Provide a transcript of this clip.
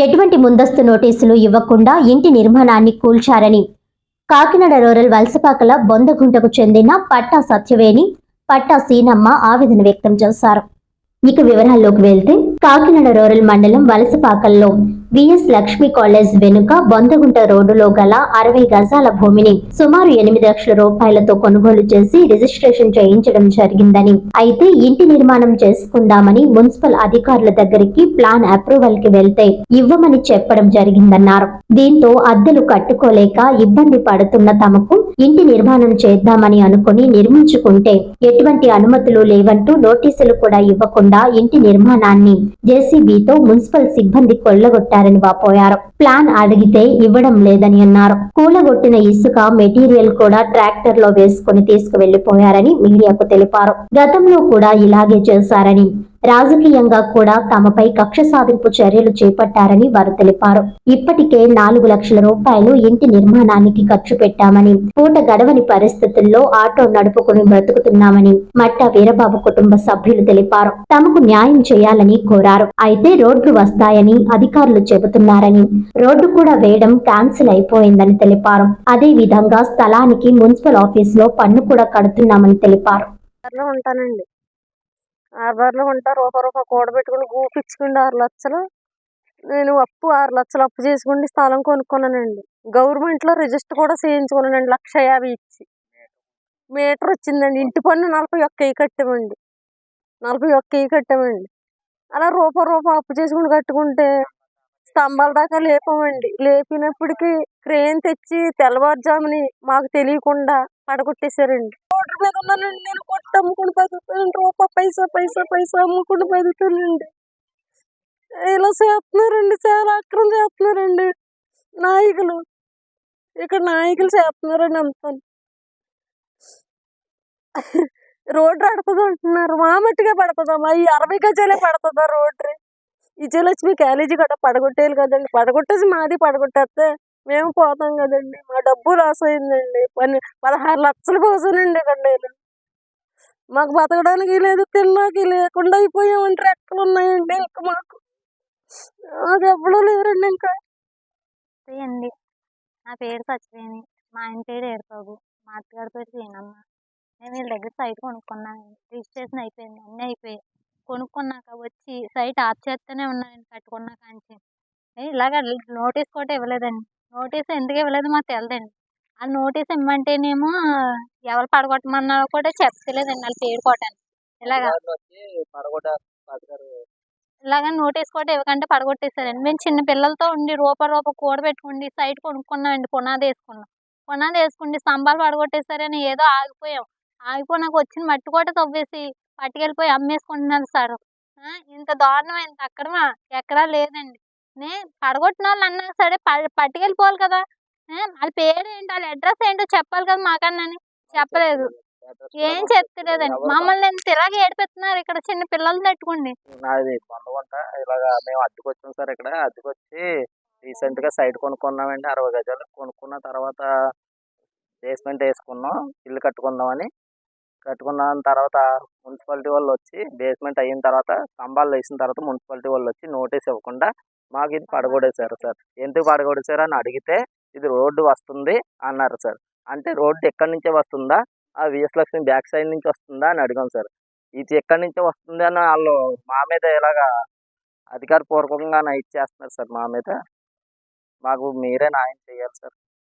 ఎటువంటి ముందస్తు నోటీసులు ఇవ్వకుండా ఇంటి నిర్మాణాన్ని కూల్చారని. కాకినాడ రూరల్ వలసపాకల బొందగుంటకు చెందిన పట్టా సత్యవేణి పట్టా సీనమ్మ ఆవేదన వ్యక్తం చేశారు. ఇక వివరాల్లోకి వెళ్తే కాకినాడ రూరల్ మండలం వలసపాకల్లో విఎస్ లక్ష్మి కాలేజ్ వెనుక బొందగుంట రోడ్డులో గల అరవై గజాల భూమిని సుమారు ఎనిమిది లక్షల రూపాయలతో కొనుగోలు చేసి రిజిస్ట్రేషన్ చేయించడం జరిగిందని. అయితే ఇంటి నిర్మాణం చేసుకుందామని మున్సిపల్ అధికారుల దగ్గరికి ప్లాన్ అప్రూవల్కి వెళ్తే ఇవ్వమని చెప్పడం జరిగిందన్నారు. దీంతో అద్దెలు కట్టుకోలేక ఇబ్బంది పడుతున్న తమకు ఇంటి నిర్మాణం చేద్దామని అనుకుని నిర్మించుకుంటే ఎటువంటి అనుమతులు లేవంటూ నోటీసులు కూడా ఇవ్వకుండా ఇంటి నిర్మాణాన్ని జేసీబీతో మున్సిపల్ సిబ్బంది కొల్లగొట్టారు. చేశారని వాపోయారు ప్లాన్ అడిగితే ఇవ్వడం లేదని అన్నారు. కూలగొట్టిన ఇసుక మెటీరియల్ కూడా ట్రాక్టర్లో వేసుకుని తీసుకువెళ్ళిపోయారని మీడియాకు తెలిపారు. గతంలో కూడా ఇలాగే చేశారని రాజకీయంగా కూడా తమపై కక్ష సాధింపు చర్యలు చేపట్టారని వారు తెలిపారు. ఇప్పటికే నాలుగు లక్షల రూపాయలు ఇంటి నిర్మాణానికి ఖర్చు పెట్టామని పూట గడవని పరిస్థితుల్లో ఆటో నడుపుకుని బ్రతుకుతున్నామని మట్టా వీరబాబు కుటుంబ సభ్యులు తెలిపారు. తమకు న్యాయం చేయాలని కోరారు. అయితే రోడ్లు వస్తాయని అధికారులు చెబుతున్నారని రోడ్డు కూడా వేయడం క్యాన్సిల్ అయిపోయిందని తెలిపారు. అదే విధంగా స్థలానికి మున్సిపల్ ఆఫీస్లో పన్ను కూడా కడుతున్నామని తెలిపారు. ఉంటానండి. ఆరులో ఉంటా రూపాయి రూపాయి కూడబెట్టుకుని గూపించుకుండి ఆరు లక్షలు నేను అప్పు ఆరు లక్షలు అప్పు చేసుకుని స్థలం కొనుక్కున్నానండి. గవర్నమెంట్లో రిజిస్టర్ కూడా చేయించుకున్నానండి లక్ష యాభై ఇచ్చి. మీటర్ వచ్చిందండి. ఇంటి పన్ను నలభై ఒక్క కట్టామండి. నలభై ఒక్క కట్టామండి. అలా రూపాయి రూపాయి అప్పు చేసుకుని కట్టుకుంటే స్తంభాల దాకా లేపామండి. లేపినప్పటికీ క్రేన్ తెచ్చి తెల్లవారుజాముని మాకు తెలియకుండా పడగొట్టేశారండి. రోడ్డు మీద ఉన్నానండి. నేను కొట్టి అమ్ముకుని బతుకుతానండి. రూపా పైసా పైసా పైసా అమ్ముకుని బతుకుతానండి. ఇలా చేస్తున్నారండి. చాలా అక్రమం చేస్తున్నారండి నాయకులు. ఇక్కడ నాయకులు చేస్తున్నారండి అంతా రోడ్డు పడుతుంది అంటున్నారు. మా మట్టిగా పడుతుందమ్మా. ఈ అరవై గజాలే పడుతుందా రోడ్డు? విజయలక్ష్మి క్యాలేజీ కూడా పడగొట్టేయాలి కదండి. పడగొట్టేసి మాది పడగొట్టేస్తే మేము పోతాం కదండి. మా డబ్బు లాస్ అయిందండి. పని పదహారు లక్షలు పోసానండి ఇక్కడ నేను మాకు బతకడానికి లేదు తిన్నాకి లేకుండా అయిపోయామంటే రెక్కలు ఉన్నాయండి ఇంకా మాకు. మాకు ఎవ్వడూ లేరండి ఇంకా. అండి నా పేరు సత్యవేణి. మా ఆయన పేరు ఏడుబాబు. మా అత్తగారి పేరు సీనమ్మ నేను వీళ్ళ దగ్గర సైట్ కొనుక్కున్నాను రిజిస్ట్రేషన్ అయిపోయింది. అన్నీ అయిపోయాయి. కొనుక్కున్నాక వచ్చి సైట్ ఆఫ్ చేస్తూనే ఉన్నానండి కట్టుకున్నాక నుంచి ఇలాగ నోటీస్ కూడా ఇవ్వలేదండి. నోటీస్ ఎందుకు ఇవ్వలేదు మాకు తెలియదండి ఆ నోటీస్ ఇమ్మంటేనేమో ఎవరు పడగొట్టమన్నారో కూడా చెప్పలేదండి వాళ్ళు పేరు కొట్టాను ఇలాగా ఇలాగ నోటీస్ కూడా ఇవ్వకంటే పడగొట్టేశారండి. మేము చిన్న పిల్లలతో ఉండి రూపాయి రూపాయి కూడబెట్టుకుండి సైట్ కొనుక్కున్నామండి పునాది వేసుకున్నాం పునాది వేసుకుండి స్తంభాలు పడగొట్టేశారని ఏదో ఆగిపోయాం. ఆగిపోయినాక వచ్చిన మట్టి కూడా తవ్వేసి పట్టుకెళ్ళిపోయి అమ్మేసుకుంటున్నారు సార్. ఇంత దారుణం ఇంత అక్కడమా ఎక్కడా లేదండి. నే పడగొట్టిన వాళ్ళు అన్నారు సరే ప- పట్టుకెళ్ళిపోవాలి కదా. వాళ్ళ పేరు ఏంటి వాళ్ళ అడ్రస్ ఏంటో చెప్పాలి కదా మాకన్నాని. చెప్పలేదు. ఏం చెప్తలేదండి. మమ్మల్ని ఇంత ఇలాగే ఏడిపిస్తున్నారు ఇక్కడ చిన్న పిల్లలు తట్టుకోండి. నాది బొందగుంట ఇలాగా మేము అద్దెకు సార్ ఇక్కడ. అద్దెకొచ్చి రీసెంట్గా సైట్ కొనుక్కున్నామండి. అరవై గజాలు కొనుక్కున్న తర్వాత బేస్మెంట్ వేసుకున్నాం. ఇల్లు కట్టుకుందామని. కట్టుకున్న. తర్వాత మున్సిపాలిటీ వాళ్ళు వచ్చి బేస్మెంట్ అయిన తర్వాత స్తంభాలు వేసిన తర్వాత మున్సిపాలిటీ వాళ్ళు వచ్చి నోటీస్ ఇవ్వకుండా మాకు ఇది పడగొడేశారు సార్. ఎందుకు పడగొడేశారు అని అడిగితే ఇది రోడ్డు వస్తుంది అన్నారు సార్. అంటే రోడ్డు ఎక్కడి నుంచే వస్తుందా? ఆ విఎస్ లక్ష్మి బ్యాక్ సైడ్ నుంచి వస్తుందా అని అడిగాం సార్. ఇది ఎక్కడి నుంచే వస్తుంది అని వాళ్ళు మా మీద ఇలాగా అధికారపూర్వకంగా ఇచ్చేస్తున్నారు సార్ మా మీద. మాకు మీరే న్యాయం చేయాలి సార్.